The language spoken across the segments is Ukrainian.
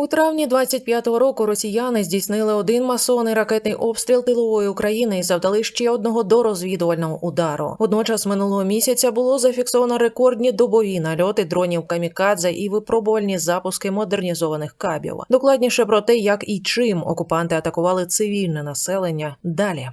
У травні 25-го року росіяни здійснили один масований ракетний обстріл тилової України і завдали ще одного дорозвідувального удару. Водночас минулого місяця було зафіксовано рекордні добові нальоти дронів камікадзе і випробувальні запуски модернізованих кабів. Докладніше про те, як і чим окупанти атакували цивільне населення. Далі.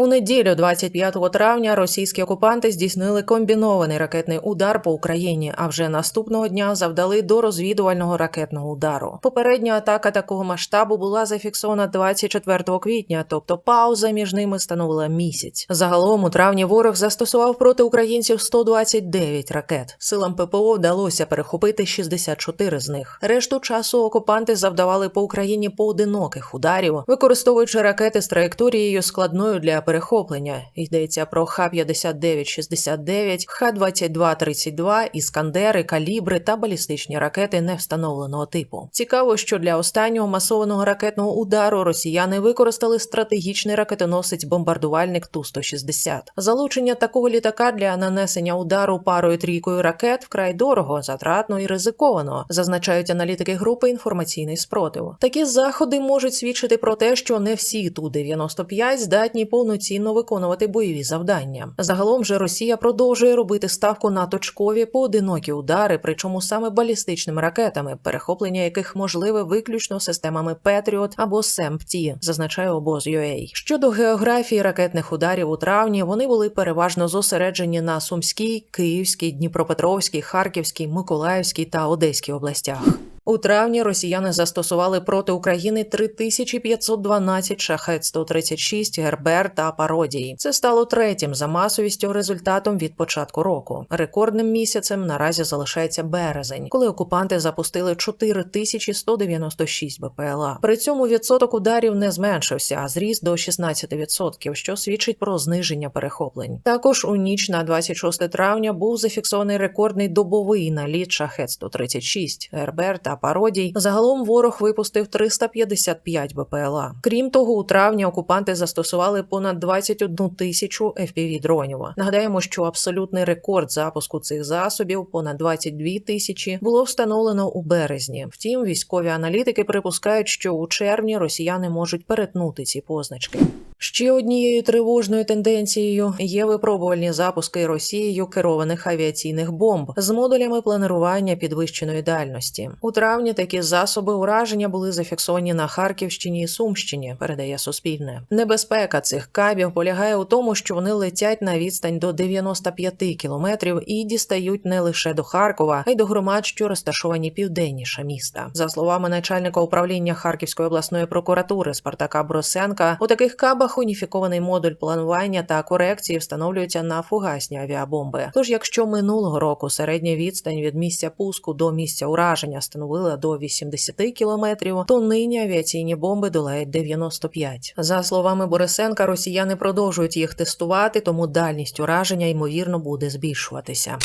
У неділю, 25 травня, російські окупанти здійснили комбінований ракетний удар по Україні, а вже наступного дня завдали до розвідувального ракетного удару. Попередня атака такого масштабу була зафіксована 24 квітня, тобто пауза між ними становила місяць. Загалом у травні ворог застосував проти українців 129 ракет. Силам ППО вдалося перехопити 64 з них. Решту часу окупанти завдавали по Україні поодиноких ударів, використовуючи ракети з траєкторією складною для перехоплення. Йдеться про Х-59-69, Х-22-32, іскандери, калібри та балістичні ракети невстановленого типу. Цікаво, що для останнього масованого ракетного удару росіяни використали стратегічний ракетоносець-бомбардувальник Ту-160. Залучення такого літака для нанесення удару парою трійкою ракет вкрай дорого, затратно і ризиковано, зазначають аналітики групи інформаційний спротив. Такі заходи можуть свідчити про те, що не всі Ту-95 здатні повноцінно виконувати бойові завдання. Загалом же Росія продовжує робити ставку на точкові поодинокі удари, причому саме балістичними ракетами, перехоплення яких можливе виключно системами Петріот або СЕМПТІ, зазначає обоз UA. Щодо географії ракетних ударів у травні, вони були переважно зосереджені на Сумській, Київській, Дніпропетровській, Харківській, Миколаївській та Одеській областях. У травні росіяни застосували проти України 3512 шахет 136 Гербер та пародії. Це стало третім за масовістю результатом від початку року. Рекордним місяцем наразі залишається березень, коли окупанти запустили 4196 БПЛА. При цьому відсоток ударів не зменшився, а зріс до 16%, що свідчить про зниження перехоплень. Також у ніч на 26 травня був зафіксований рекордний добовий наліт шахет 136 Гербер та пародій. Загалом ворог випустив 355 БПЛА. Крім того, у травні окупанти застосували понад 21 тисячу fpv дронів. Нагадаємо, що абсолютний рекорд запуску цих засобів понад 22 тисячі було встановлено у березні. Втім, військові аналітики припускають, що у червні росіяни можуть перетнути ці позначки. Ще однією тривожною тенденцією є випробувальні запуски Росією керованих авіаційних бомб з модулями планування підвищеної дальності. У травні такі засоби ураження були зафіксовані на Харківщині і Сумщині. Передає Суспільне. Небезпека цих кабів полягає у тому, що вони летять на відстань до 95 кілометрів і дістають не лише до Харкова, а й до громад, що розташовані південніше міста. За словами начальника управління Харківської обласної прокуратури Спартака Бросенка, у таких кабах уніфікований модуль планування та корекції встановлюється на фугасні авіабомби. Тож, якщо минулого року середня відстань від місця пуску до місця ураження становила до 80 кілометрів, то нині авіаційні бомби долають 95. За словами Борисенка, росіяни продовжують їх тестувати, тому дальність ураження ймовірно буде збільшуватися.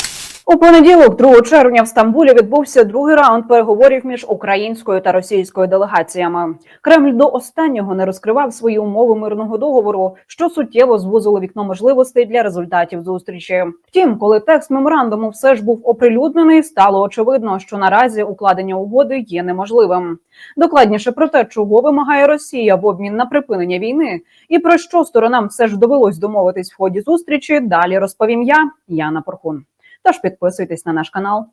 У понеділок, 2 червня, в Стамбулі відбувся другий раунд переговорів між українською та російською делегаціями. Кремль до останнього не розкривав свої умови мирного договору, що суттєво звузило вікно можливостей для результатів зустрічі. Втім, коли текст меморандуму все ж був оприлюднений, стало очевидно, що наразі укладення угоди є неможливим. Докладніше про те, чого вимагає Росія в обмін на припинення війни, і про що сторонам все ж довелось домовитись в ході зустрічі. Далі розповім я, Яна Порхун. Тож підписуйтесь на наш канал.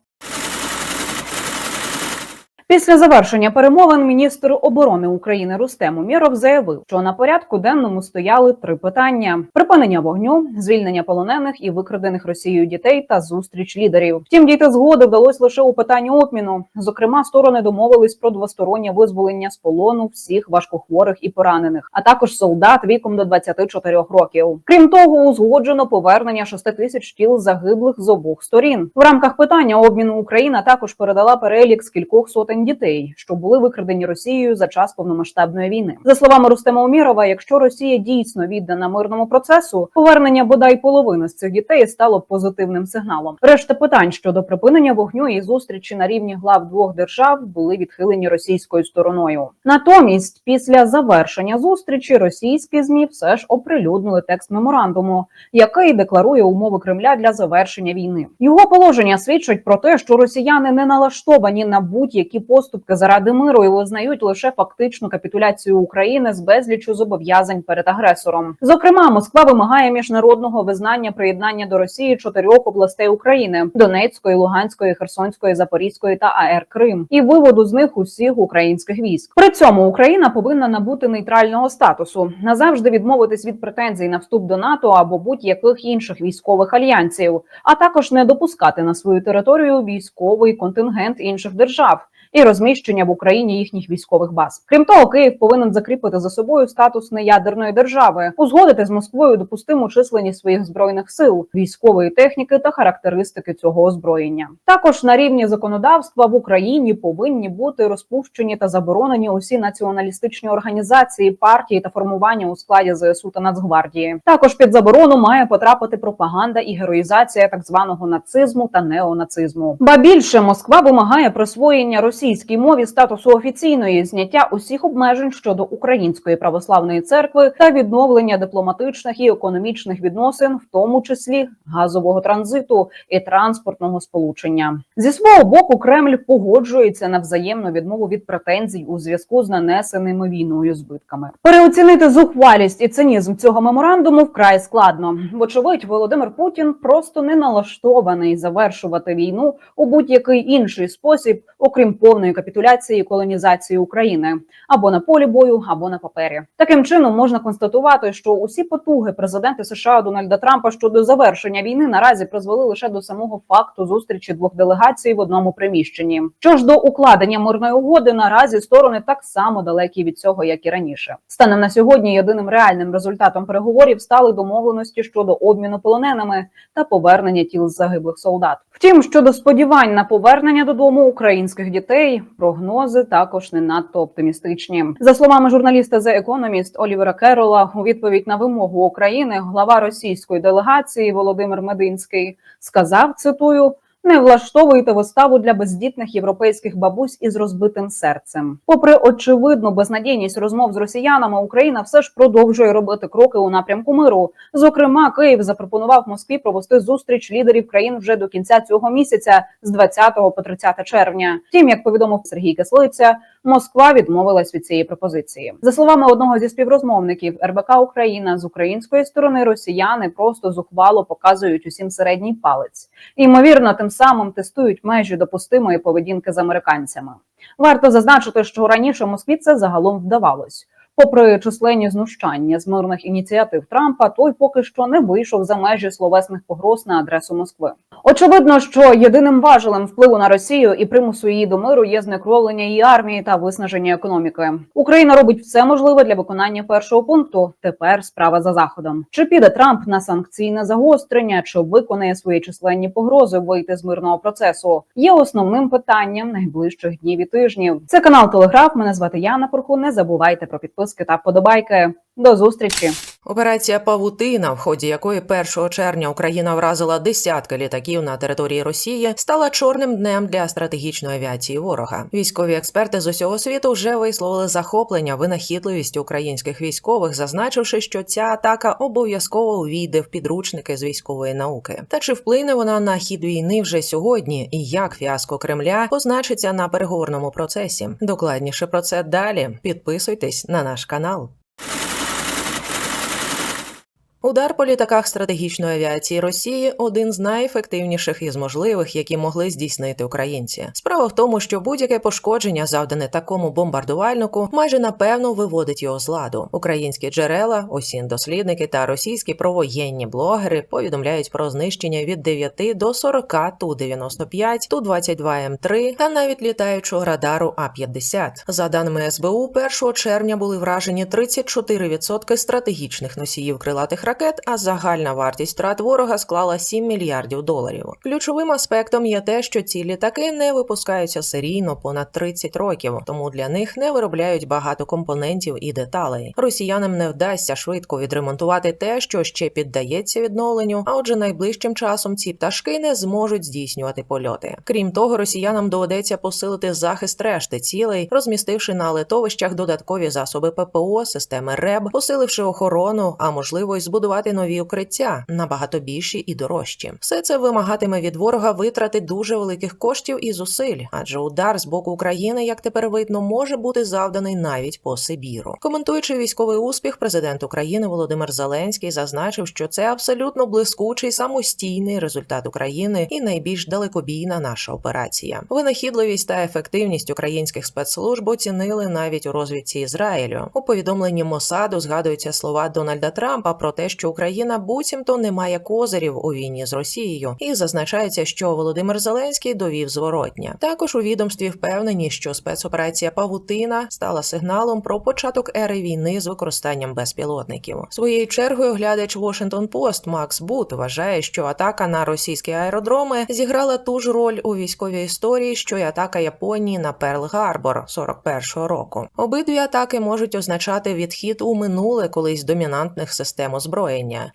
Після завершення перемовин міністр оборони України Рустем Умєров заявив, що на порядку денному стояли три питання: припинення вогню, звільнення полонених і викрадених Росією дітей та зустріч лідерів. Втім, дійти згоди вдалося лише у питанні обміну. Зокрема, сторони домовились про двостороннє визволення з полону всіх важкохворих і поранених, а також солдат віком до 24 років. Крім того, узгоджено повернення 6 тисяч тіл загиблих з обох сторін. В рамках питання обміну Україна також передала перелік з кількох сотень дітей, що були викрадені Росією за час повномасштабної війни. За словами Рустема Умірова, якщо Росія дійсно віддана мирному процесу, повернення бодай половини з цих дітей стало позитивним сигналом. Решта питань щодо припинення вогню і зустрічі на рівні глав двох держав були відхилені російською стороною. Натомість, після завершення зустрічі, російські змі все ж оприлюднили текст меморандуму, який декларує умови Кремля для завершення війни. Його положення свідчать про те, що росіяни не налаштовані на будь-які поступки заради миру і визнають лише фактичну капітуляцію України з безлічу зобов'язань перед агресором. Зокрема, Москва вимагає міжнародного визнання приєднання до Росії чотирьох областей України: Донецької, Луганської, Херсонської, Запорізької та АР Крим, і виводу з них усіх українських військ. При цьому Україна повинна набути нейтрального статусу, назавжди відмовитись від претензій на вступ до НАТО або будь-яких інших військових альянсів, а також не допускати на свою територію військовий контингент інших держав. І розміщення в Україні їхніх військових баз. Крім того, Київ повинен закріпити за собою статус неядерної держави, узгодити з Москвою допустиму численність своїх збройних сил, військової техніки та характеристики цього озброєння. Також на рівні законодавства в Україні повинні бути розпущені та заборонені усі націоналістичні організації, партії та формування у складі ЗСУ та Нацгвардії. Також під заборону має потрапити пропаганда і героїзація так званого нацизму та неонацизму. Ба більше Москва вимагає присвоєння російській мові статусу офіційної, зняття усіх обмежень щодо української православної церкви та відновлення дипломатичних і економічних відносин, в тому числі газового транзиту і транспортного сполучення. Зі свого боку, Кремль погоджується на взаємну відмову від претензій у зв'язку з нанесеними війною збитками. Переоцінити зухвалість і цинізм цього меморандуму вкрай складно. Вочевидь, Володимир Путін просто не налаштований завершувати війну у будь-який інший спосіб, окрім повної капітуляції колонізації України або на полі бою, або на папері. Таким чином можна констатувати, що усі потуги президента США Дональда Трампа щодо завершення війни наразі призвели лише до самого факту зустрічі двох делегацій в одному приміщенні. Що ж до укладення мирної угоди, наразі сторони так само далекі від цього, як і раніше. Станом на сьогодні єдиним реальним результатом переговорів стали домовленості щодо обміну полоненими та повернення тіл загиблих солдат. Втім, щодо сподівань на повернення додому українських дітей, прогнози також не надто оптимістичні. За словами журналіста The Economist Олівера Керола, у відповідь на вимогу України глава російської делегації Володимир Мединський сказав цитую. Не влаштовуйте виставу для бездітних європейських бабусь із розбитим серцем. Попри очевидну безнадійність розмов з росіянами, Україна все ж продовжує робити кроки у напрямку миру. Зокрема, Київ запропонував Москві провести зустріч лідерів країн вже до кінця цього місяця, з 20 по 30 червня. Втім, як повідомив Сергій Кислиця, Москва відмовилась від цієї пропозиції. За словами одного зі співрозмовників РБК Україна з української сторони росіяни просто зухвало показують усім середній палець. Ймовірно, тим самим тестують межі допустимої поведінки з американцями. Варто зазначити, що раніше Москві це загалом вдавалось. Попри численні знущання з мирних ініціатив Трампа, той поки що не вийшов за межі словесних погроз на адресу Москви. Очевидно, що єдиним важелем впливу на Росію і примусу її до миру є знекровлення її армії та виснаження економіки. Україна робить все можливе для виконання першого пункту. Тепер справа за заходом. Чи піде Трамп на санкційне загострення, чи виконає свої численні погрози вийти з мирного процесу? Є основним питанням найближчих днів і тижнів. Це канал Телеграф. Мене звати Яна Порху. Не забувайте про підписки та вподобайки. До зустрічі. Операція Павутина, в ході якої 1 червня Україна вразила десятки літаків на території Росії, стала чорним днем для стратегічної авіації ворога. Військові експерти з усього світу вже висловили захоплення винахідливістю українських військових, зазначивши, що ця атака обов'язково увійде в підручники з військової науки. Та чи вплине вона на хід війни вже сьогодні, і як фіаско Кремля позначиться на переговорному процесі? Докладніше про це далі. Підписуйтесь на наш канал. Удар по літаках стратегічної авіації Росії один з найефективніших із можливих, які могли здійснити українці. Справа в тому, що будь-яке пошкодження, завдане такому бомбардувальнику, майже напевно виводить його з ладу. Українські джерела, осін дослідники та російські провоєнні блогери повідомляють про знищення від 9 до 40 Ту-95, Ту-22М3 та навіть літаючого радару А-50. За даними СБУ, 1 червня були вражені 34% стратегічних носіїв крилатих ракет, а загальна вартість втрат ворога склала 7 мільярдів доларів. Ключовим аспектом є те, що ці літаки не випускаються серійно понад 30 років, тому для них не виробляють багато компонентів і деталей. Росіянам не вдасться швидко відремонтувати те, що ще піддається відновленню. А отже, найближчим часом ці пташки не зможуть здійснювати польоти. Крім того, росіянам доведеться посилити захист решти цілей, розмістивши на литовищах додаткові засоби ППО, системи РЕБ, посиливши охорону, а можливо й збудувати нові укриття набагато більші і дорожчі. Все це вимагатиме від ворога витрати дуже великих коштів і зусиль, адже удар з боку України, як тепер видно, може бути завданий навіть по Сибіру. Коментуючи військовий успіх, президент України Володимир Зеленський зазначив, що це абсолютно блискучий самостійний результат України і найбільш далекобійна наша операція. Винахідливість та ефективність українських спецслужб оцінили навіть у розвідці Ізраїлю. У повідомленні Мосаду згадуються слова Дональда Трампа про те, що Україна буцімто не має козирів у війні з Росією, і зазначається, що Володимир Зеленський довів зворотня. Також у відомстві впевнені, що спецоперація Павутина стала сигналом про початок ери війни з використанням безпілотників. Своєю чергою глядач Washington Post Макс Бут вважає, що атака на російські аеродроми зіграла ту ж роль у військовій історії, що й атака Японії на Перл Гарбор 41-го року. Обидві атаки можуть означати відхід у минуле колись домінантних систем озброєння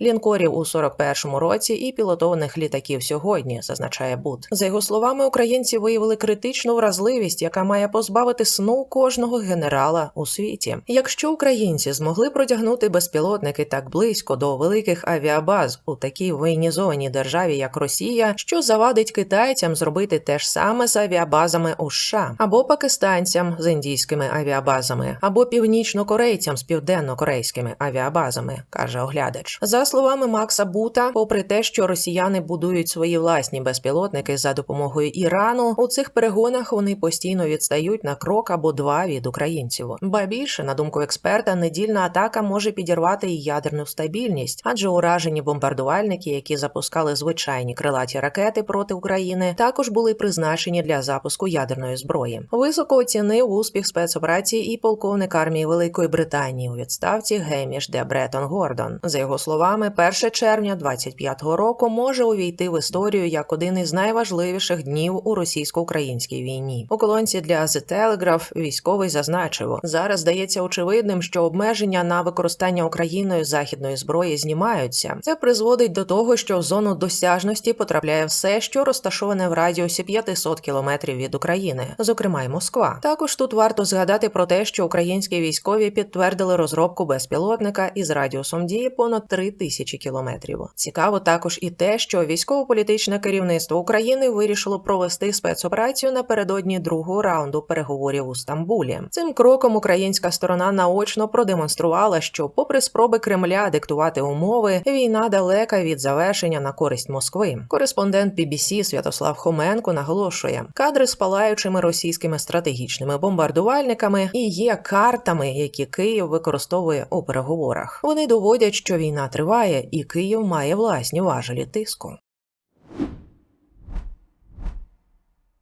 лінкорів у 41-му році і пілотованих літаків сьогодні, зазначає Бут. За його словами, українці виявили критичну вразливість, яка має позбавити сну кожного генерала у світі. Якщо українці змогли протягнути безпілотники так близько до великих авіабаз у такій воєнізованій державі, як Росія, що завадить китайцям зробити те ж саме з авіабазами у США, або пакистанцям з індійськими авіабазами, або північнокорейцям з південно-корейськими авіабазами, каже оглядач. За словами Макса Бута, попри те, що росіяни будують свої власні безпілотники за допомогою Ірану, у цих перегонах вони постійно відстають на крок або два від українців. Ба більше, на думку експерта, недільна атака може підірвати і ядерну стабільність, адже уражені бомбардувальники, які запускали звичайні крилаті ракети проти України, також були призначені для запуску ядерної зброї. Високо оцінив успіх спецоперації і полковник армії Великої Британії у відставці Геміш де Бретон Гордон. За його словами, 1 червня 25-го року може увійти в історію як один із найважливіших днів у російсько-українській війні. У колонці для The Telegraph військовий зазначив, зараз здається очевидним, що обмеження на використання Україною західної зброї знімаються. Це призводить до того, що в зону досяжності потрапляє все, що розташоване в радіусі 500 кілометрів від України, зокрема й Москва. Також тут варто згадати про те, що українські військові підтвердили розробку безпілотника із радіусом дії понад 3 тисячі кілометрів. Цікаво також і те, що військово-політичне керівництво України вирішило провести спецоперацію напередодні другого раунду переговорів у Стамбулі. Цим кроком українська сторона наочно продемонструвала, що, попри спроби Кремля диктувати умови, війна далека від завершення на користь Москви. Кореспондент BBC Святослав Хоменко наголошує, кадри з палаючими російськими стратегічними бомбардувальниками і є картами, які Київ використовує у переговорах. Вони доводять, війна триває, і Київ має власні важелі тиску.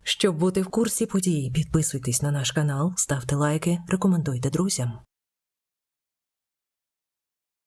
Щоб бути в курсі подій, підписуйтесь на наш канал, ставте лайки, рекомендуйте друзям.